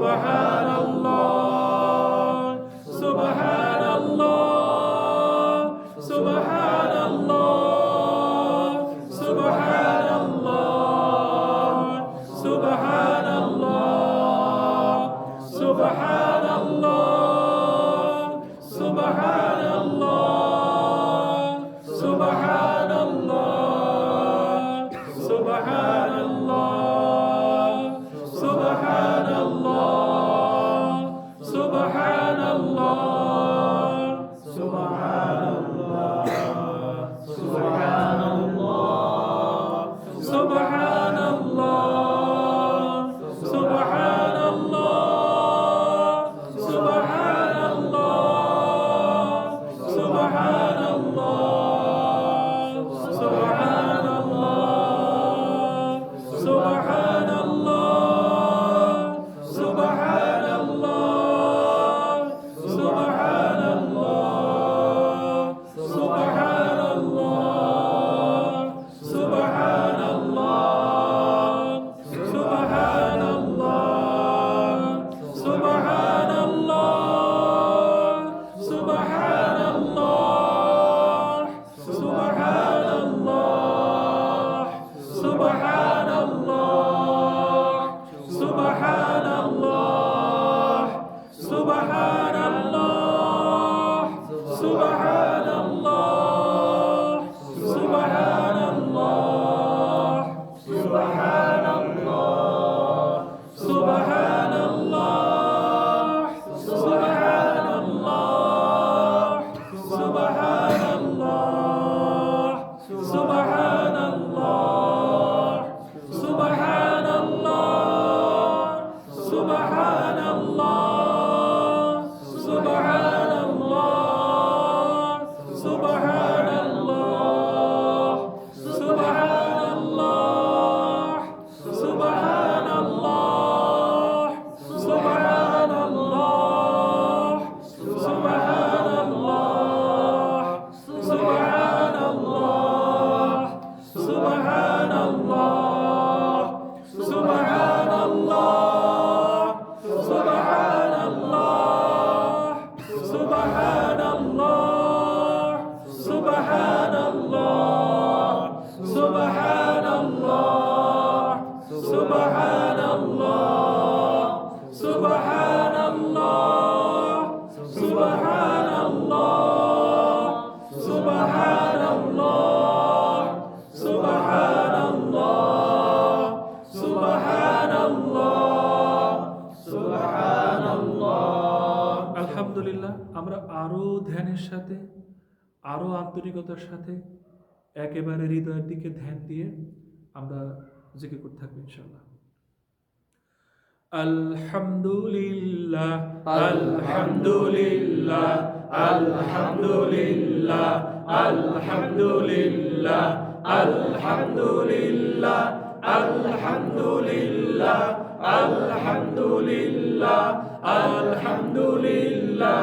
the house. ধ্যানের সাথে, আরও আন্তরিকতার সাথে একেবারে হৃদয়ের দিকে ধ্যান দিয়ে আমরা জিকির করতে থাকব ইনশাআল্লাহ। আলহামদুলিল্লাহ আলহামদুলিল্লাহ আলহামদুলিল্লাহ আলহামদুলিল্লাহ আলহামদুলিল্লাহ আলহামদুলিল্লাহ আলহামদুলিল্লাহ আলহামদুলিল্লাহ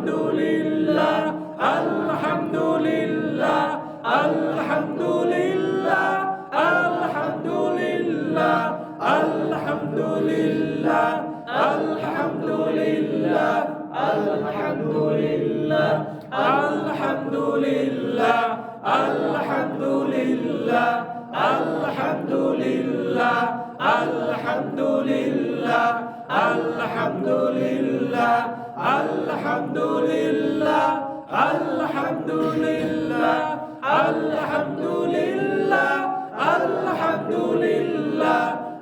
Alhamdulillah, Alhamdulillah.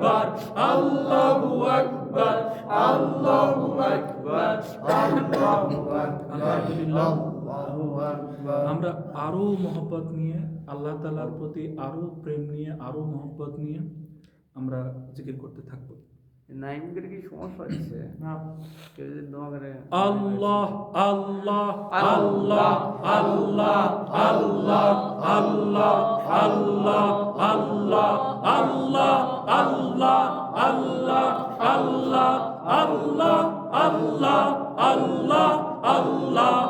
আকবার, আল্লাহু আকবার আল্লাহু আকবার আল্লাহু আকবার, আল্লাহু Akbar. আমরা আরও মহব্বত নিয়ে, আল্লাহ তালার প্রতি আরও প্রেম নিয়ে, আরও মহব্বত নিয়ে আমরা জিকির করতে থাকব নাইমদের কি সমস্যা হচ্ছে কেউ যদি দোয়া করে আল্লাহ আল্লাহ আল্লাহ আল্লাহ আল্লাহ আল্লাহ আল্লাহ আল্লাহ আল্লাহ আল্লাহ আল্লাহ আল্লাহ আল্লাহ আল্লাহ আল্লাহ আল্লাহ আল্লাহ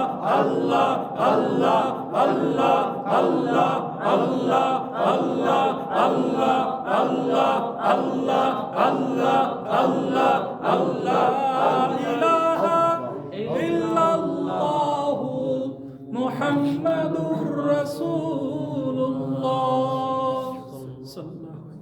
আল্লাহ আল্লাহ আল্লাহ আল্লাহ আল্লাহ আল্লাহ আল্লাহ আল্লাহ আল্লাহ আল্লাহ আল্লাহ আল্লাহ ইলাহা ইল্লাল্লাহু মুহাম্মাদুর রাসূলুল্লাহ সাল্লাল্লাহু আলাইহি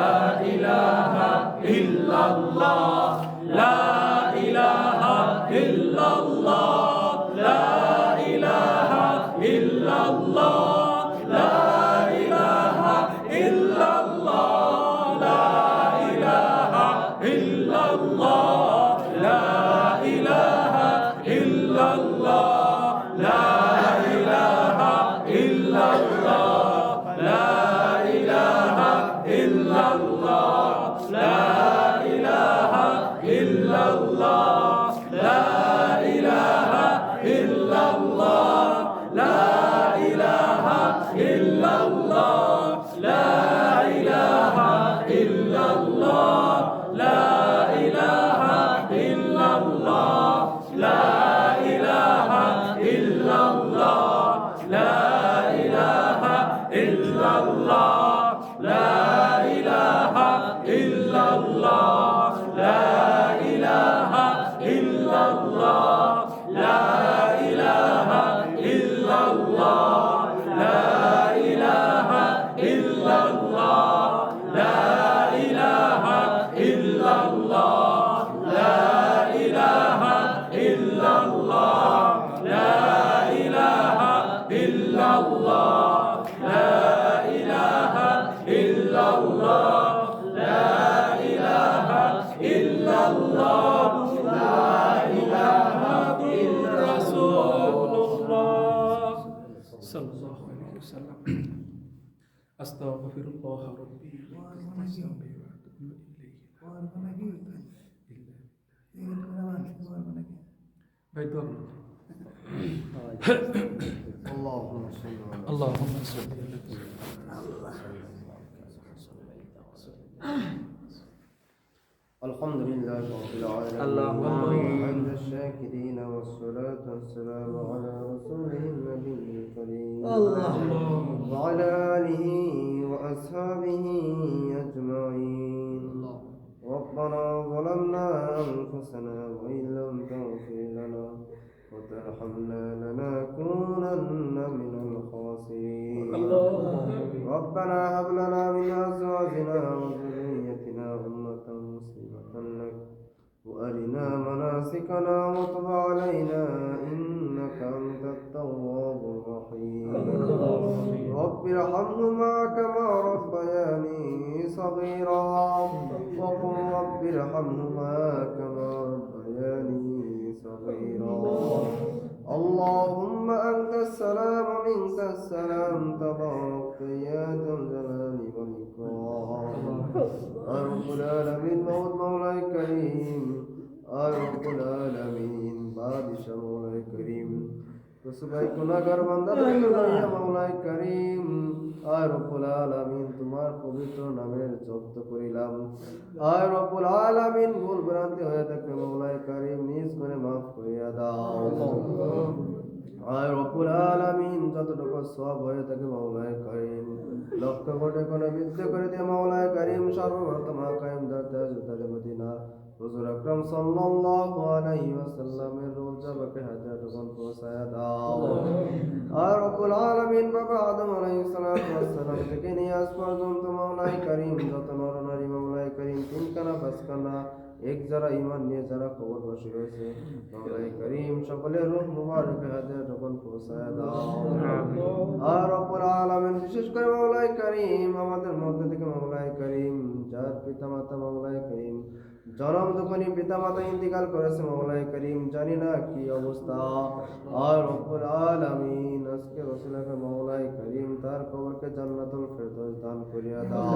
إلا الله لا إله إلا الله لا إله إلا الله لا إله إلا رسول الله صلى الله عليه وسلم أستغفر الله ربي وأتوب إليه Vai dormir. اللهم صل على اللهم صل الحمد لله رب العالمين. اللهم حمد الشاكرين والصلاة والسلام على رسوله النبي الكريم. وعلى آله وأصحابه أجمعين. ربنا ظلمنا أنفسنا وإن لم تغفر لنا وترحمنا ربنا هب لنا من أزواجنا وذريتنا أمة مسلمة لك وأرنا مناسكنا وتب علينا إنك أنت التواب الرحيم. رب ارحمهما كما ربياني صغيرا وقل رب ارحمهما كما ربياني صغيرا. اللهم أنت السلام منك السلام تبارك يا ذا الجلال والإكرام يا رب العالمين موت مولاي كريم يا رب العالمين بادشاہ مولاي كريم রসুলাই গুনাহগার বান্দাদেরকে লইয়া মাওলাই করিম আয় রব্বুল আলামিন তোমার পবিত্র নামের জব্দ করিলাম আয় রব্বুল আলামিন ভুল ভ্রান্তি হয়ে থাকলে মাওলাই করিম নিজ করে মাফ করিয়া দাও আয় রব্বুল আলামিন যতটুকু সব হয়ে থাকে মাওলাই করিম। লক্ষ কোটি কোন বিদ্যে করে দিয়ে মাওলাই করিম সর্বপ্রথম কায়েম দাতে জুতারে মদিনা। হুজুর আকরাম সাল্লাল্লাহু আলাইহি ওয়াসাল্লামের রোজা বাকে হাজার তখন পৌঁছায়া দাও। আর রব্বুল আলামিন বাবা আদম আলাইহিস সালাতু ওয়াসসালাম থেকে নিয়ে আজ পর্যন্ত মাওলাই করিম যত নর নারী মাওলাই করিম তিন কানা পাঁচ কানা এক যারা ইমান নিয়ে যারা খবর বসে রয়েছে মাওলাই করিম সকলের রূহ মুবারক হাজার রকম পৌঁছায় দাও। আর অপর আলামিন বিশেষ করে মাওলাই করিম আমাদের মধ্যে থেকে মাওলাই করিম যার পিতা মাতা মাওলাই করিম জনম পিতা মাতা ইন্তিকাল করেছে মাওলাই করিম, জানি না কি অবস্থা। আর রব্বুল আলামিন, আজকে রসুল আকরাম মাওলাই করিম, তার কবরকে জান্নাতুল ফেরদৌস দান করিয়া দাও।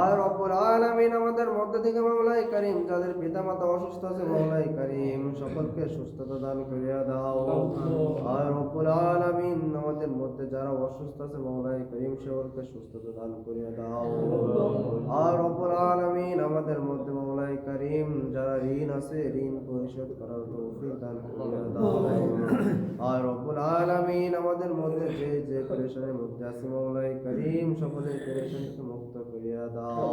আর রব্বুল আলামিন আমাদের মধ্যে থেকে মাওলাই করিম, যাদের পিতা মাতা অসুস্থ আছে মাওলাই করিম, সকলকে সুস্থতা দান করিয়া দাও। আর রব্বুল আলামিন আমাদের মধ্যে যারা অসুস্থ আছে মাওলাই করিম, সকলকে সুস্থতা দান করিয়া দাও। আর রব্বুল আলামিন আমাদের মধ্যে মাওলাই করিম, যারা ঋণ আছে, ঋণ পরিশোধ করার তৌফিক দান আর রব্বুল আলামিন আমাদের মধ্যে যে যে পেরেশানির মধ্যে আছে মাওলাই করিম, সকলের পেরেশানিকে মুক্ত করিয়া দাও।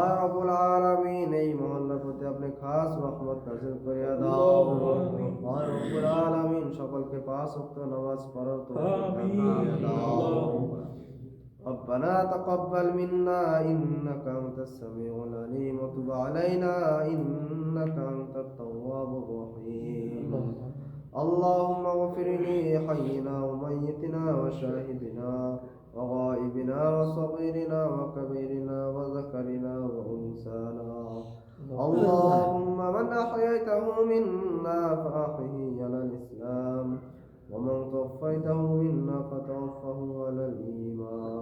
আর রব্বুল আলামিন এই মহল্লার প্রতি আপনি খাস রহমত নাযিল করিয়া দাও। আর রব্বুল আলামিন সকলকে পাঁচ ওয়াক্ত নামাজ পড়ার তৌফিক দান করিয়া দাও। ربنا تقبل منا إنك أنت السميع العليم وتب علينا إنك أنت التواب الرحيم. اللهم اغفر لي حينا وميتنا وشاهدنا وغائبنا وصغيرنا وكبيرنا وذكرنا وأنسانا اللهم من أحييته منا فأحيه على الإسلام ومن توفيته منا فتوفه على الإيمان.